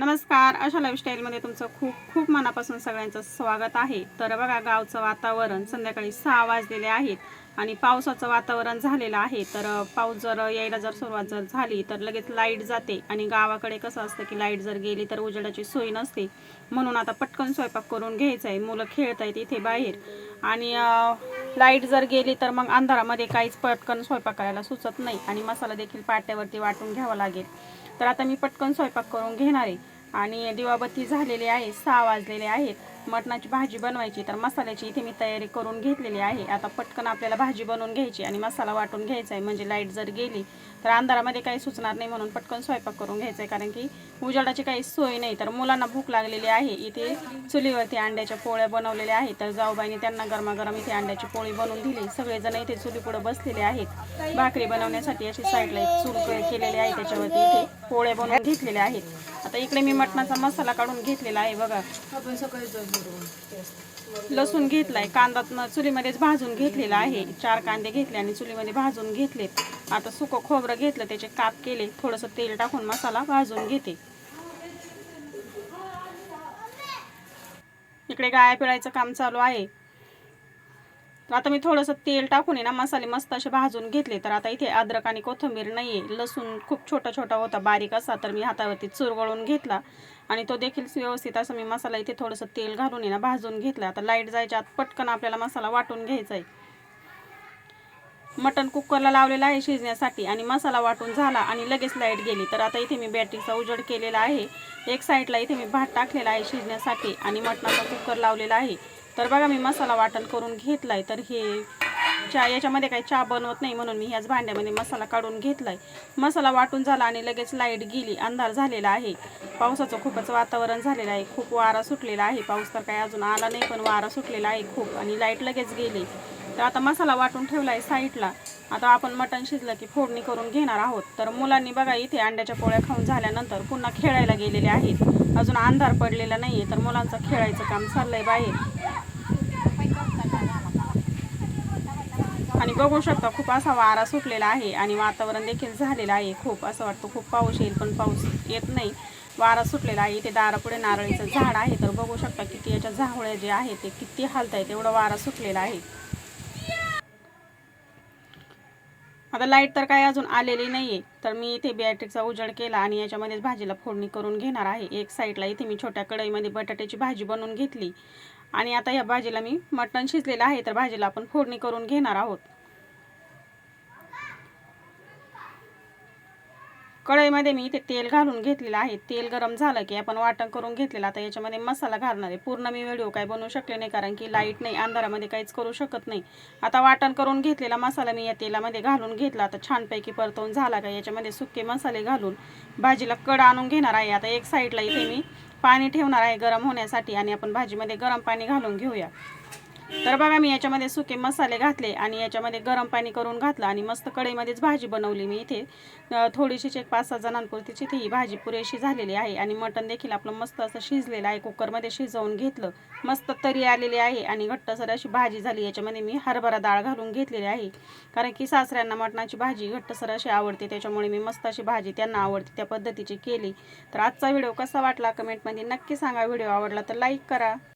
नमस्कार अशा लाईफस्टाईलमध्ये तुमचं खूप खूप मनापासून सगळ्यांचं स्वागत आहे. तर बघा गावचं वातावरण संध्याकाळी सहा वाजलेले आहेत आणि पावसाचं वातावरण झालेलं आहे. तर पाऊस जर यायला जर सुरुवात जर झाली तर लगेच लाइट जाते आणि गावाकडे कसं असतं की लाइट जर गेली तर उजेडाची सोय नसते. म्हणून आता पटकन स्वयंपाक करून घ्यायचा आहे मुलं खेळत आहेत इथे बाहेर. आणि लाइट जर गेली तर मग अंधारामध्ये काहीच पटकन स्वयंपाक करायला सुचत नाही आणि मसाला देखील पाट्यावरती वाटून घ्यावा लागेल. तर आता मी पटकन स्वयंपाक करून घेणार आहे. आणि दिवाबत्ती झालेली आहे सहा वाजलेले आहेत. मटणाची भाजी बनवायची तर मसाल्याची इथे मी तयारी करून घेतलेली आहे. आता पटकन आपल्याला भाजी बनवून घ्यायची आणि मसाला वाटून घ्यायचा आहे म्हणजे लाइट जर गेली तर अंधारामध्ये काही सुचणार नाही म्हणून पटकन स्वयंपाक करून घ्यायचा आहे. कारण की उजाडाची काही सोय नाही तर मुलांना भूक लागलेली आहे. इथे चुलीवरती अंड्याच्या पोळ्या बनवलेल्या आहेत तर जाऊबाईने त्यांना गरमागरम इथे अंड्याची पोळी बनवून दिली. सगळेजण इथे चुलीपुढं बसलेले आहेत. भाकरी बनवण्यासाठी अशी साईडला एक चूल केलेली आहे त्याच्यावरती इथे पोळ्या बनवून घेतलेल्या आहेत. आता इकडे मी मटणाचा मसाला काढून घेतलेला आहे बघा. आपण सकाळी लसूण घेतलाय कांदा चुलीमध्येच भाजून घेतलेला आहे. चार कांदे घेतले आणि चुलीमध्ये भाजून घेतलेत आता सुकं खोबरं घेतलं त्याचे काप केले. थोडंसं तेल टाकून मसाला भाजून घेते. इकडे गाया पिळायचं काम चालू आहे. आता मी थोडंसं तेल टाकून आहे ना मसाले मस्त असे भाजून घेतले. तर आता इथे अद्रक आणि कोथिंबीर नाही आहे लसूण खूप छोटा छोटा होता बारीक असा तर मी हातावरती चुरगळून घेतला. आणि तो देखील व्यवस्थित असं मी मसाला इथे थोडंसं तेल घालून आहे ना भाजून घेतला. आता लाइट जायच्या आत पटकन आपल्याला मसाला वाटून घ्यायचा आहे. मटण कुकरला लावलेलं आहे शिजण्यासाठी आणि मसाला वाटून झाला आणि लगेच लाइट गेली. तर आता इथे मी बॅटरीचा उजेड केलेला आहे. एक साईडला इथे मी भात टाकलेला आहे शिजण्यासाठी आणि मटणाचा कुकर लावलेला आहे. तर बघा मी मसाला वाटण करून घेतला आहे तर हे चहा याच्यामध्ये काही चहा बनवत नाही म्हणून मी ह्याच भांड्यामध्ये मसाला काढून घेतलाय. मसाला वाटून झाला आणि लगेच लाइट गेली अंधार झालेला आहे. पावसाचं खूपच वातावरण झालेलं आहे खूप वारा सुटलेला आहे. पाऊस तर काही अजून आला नाही पण वारा सुटलेला आहे खूप आणि लाइट लगेच गेली. तर आता मसाला वाटून ठेवला आहे साईडला. आता आपण मटण शिजलं की फोडणी करून घेणार आहोत. तर मुलांनी बघा इथे अंड्याच्या पोळ्या खाऊन झाल्यानंतर पुन्हा खेळायला गेलेले आहेत. अजून अंधार पडलेला नाही आहे तर मुलांचं खेळायचं काम चाललंय बाहेर. आणि बघू शकता खूप असा वारा सुटलेला आहे आणि वातावरण देखील झालेलं आहे. खूप असं वाटतं खूप पाऊस येईल पण पाऊस येत नाही. वारा सुटलेला आहे. इथे दारापुढे नारळीचं झाड आहे. तर बघू शकता किती याच्या झावळ्या जे आहेत ते किती हालत आहेत एवढा वारा सुटलेला आहे. आता लाइट तर काही अजून आलेली नाहीये. तर मी इथे बॅटरीचा उजेड केला आणि याच्यामध्येच भाजीला फोडणी करून घेणार आहे. एक साईडला इथे मी छोट्या कढईमध्ये बटाट्याची भाजी बनवून घेतली. आणि आता या भाजीला मी मटण शिजलेलं आहे तर भाजीला आपण फोडणी करून घेणार आहोत. कढईमध्ये मी इथे तेल घालून घेतलेलं आहे. तेल गरम झालं की आपण वाटण करून घेतलेलं. आता याच्यामध्ये मसाला घालणार आहे. पूर्ण मी व्हिडिओ काय बनवू शकले नाही कारण की लाइट नाही अंधारामध्ये काहीच करू शकत नाही. आता वाटण करून घेतलेला मसाला मी या तेलामध्ये घालून घेतला. आता छानपैकी परतवून झाला का याच्यामध्ये सुके मसाले घालून भाजीला कड आणून घेणार आहे. आता एक साईडला इथे मी पाणी ठेवणार आहे गरम होण्यासाठी आणि आपण भाजीमध्ये गरम पाणी घालून घेऊया. तर बघा मी याच्यामध्ये सुके मसाले घातले आणि याच्यामध्ये गरम पाणी करून घातलं आणि मस्त कढईमध्येच भाजी बनवली मी इथे. थोडीशीच एक पाच सहा जणांपुरतीच इथे ही भाजी पुरेशी झालेली आहे आणि मटण देखील आपलं मस्त असं शिजलेलं आहे. कुकरमध्ये शिजवून घेतलं. मस्त तरी आलेली आहे आणि घट्टसर अशी भाजी झाली. याच्यामध्ये मी हरभरा डाळ घालून घेतलेली आहे. कारण की सासऱ्यांना मटणाची भाजी घट्टसर अशी आवडते. त्याच्यामुळे मी मस्त अशी भाजी त्यांना आवडते. त्या पद्धतीची केली. तर आजचा व्हिडिओ कसा वाटला कमेंटमध्ये नक्की सांगा. व्हिडिओ आवडला तर लाईक करा.